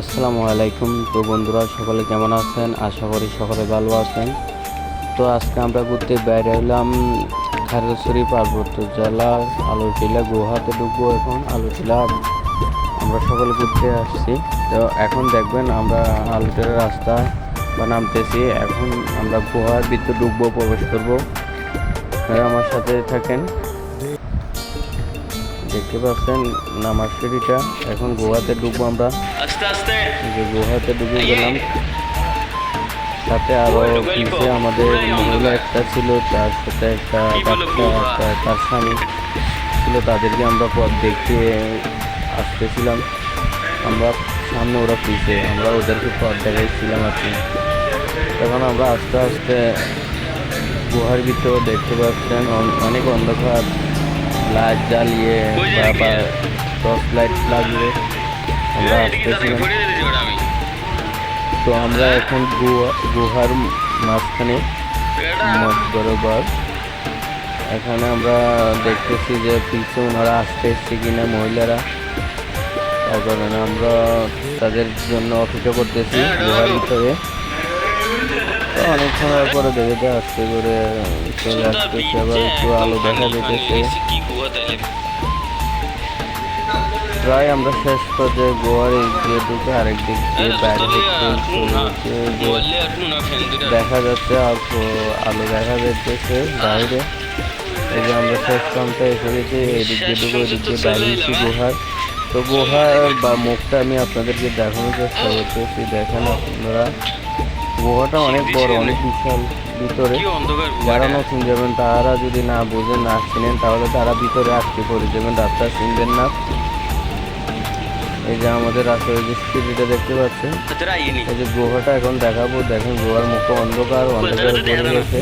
আসসালামু আলাইকুম। তো বন্ধুরা, সকলে কেমন আছেন? আশা করি সকলে ভালো আছেন। তো আজকে আমরা ঘুরতে বাইরে হলাম খাগড়াছড়ি পার্বত্য জেলা আলোটিলা গুহাতে ঢুকবো এখন। আলোটিলা, আমরা সকলে ঘুরতে আসছি। তো এখন দেখবেন আমরা আলোটিলা রাস্তা বা নামতেছি। এখন আমরা গুহার ভিতরে ঢুকবো, প্রবেশ করব। আমার সাথে থাকেন। দেখতে পাচ্ছেন নামার সিঁড়িটা। এখন গুহাতে ঢুকবো আমরা। আস্তে আস্তে। যে গুহাতে ডুবে গেলাম। সাথে আরও পিছে আমাদের মহিলা একটা ছিল তার সাথে একটা বাচ্চা তার স্বামী ছিল তাদেরকে আমরা পথ দেখতে আসতেছিলাম। আমরা সামনে ওরা পিছে আমরা ওদেরকে পথ দেখাইছিলাম আর কি। তখন আমরা আস্তে আস্তে গুহার ভিতরে দেখতে পাচ্ছেন অনেক অন্ধকার। লাইট জ্বালিয়ে বা টর্চ লাইট লাগিয়ে আমরা আসতেছিলাম। তো আমরা এখন গুহা গুহার মাঝখানে বরাবর এখানে আমরা দেখতেছি যে পিছু ওনারা আসতে এসছে কিনা মহিলারা। তার কারণে আমরা তাদের জন্য অপেক্ষা করতেছি গুহার ভিতরে। অনেক সময় পরে দেখে আসতে করে চলে আসতেছে আবার একটু আলো দেখা যেতেছে প্রায় আমরা শেষ পর্যায়ে গোয়ার এই দিয়ে ঢুকে আরেক দিক দিয়ে বাইরে দিক দিয়ে যাচ্ছে আর দেখা যাচ্ছে আলো দেখা যাচ্ছে বাইরে। এই যে আমরা শেষ প্রান্তে এসে গেছি এদিক দিয়ে ঢুকে ওদিক দিয়ে দাঁড়িয়েছি গুহার। তো গুহার বা মুখটা আমি আপনাদেরকে দেখানোর চেষ্টা করতেছি দেখেন আপনারা। গুহাটা অনেক বড় অনেক বিশাল ভিতরে। যারা নতুন যাবেন তারা যদি না বুঝেন না চিনেন তাহলে তারা ভিতরে আটকে পড়ে যাবেন রাস্তা চিনবেন না। এই যে আমাদের রাস্তায় যে স্পিডটা দেখতে পাচ্ছেন এই যে গুহাটা এখন দেখাবো দেখেন গুহার মুখে অন্ধকার অন্ধকার পড়ে গেছে।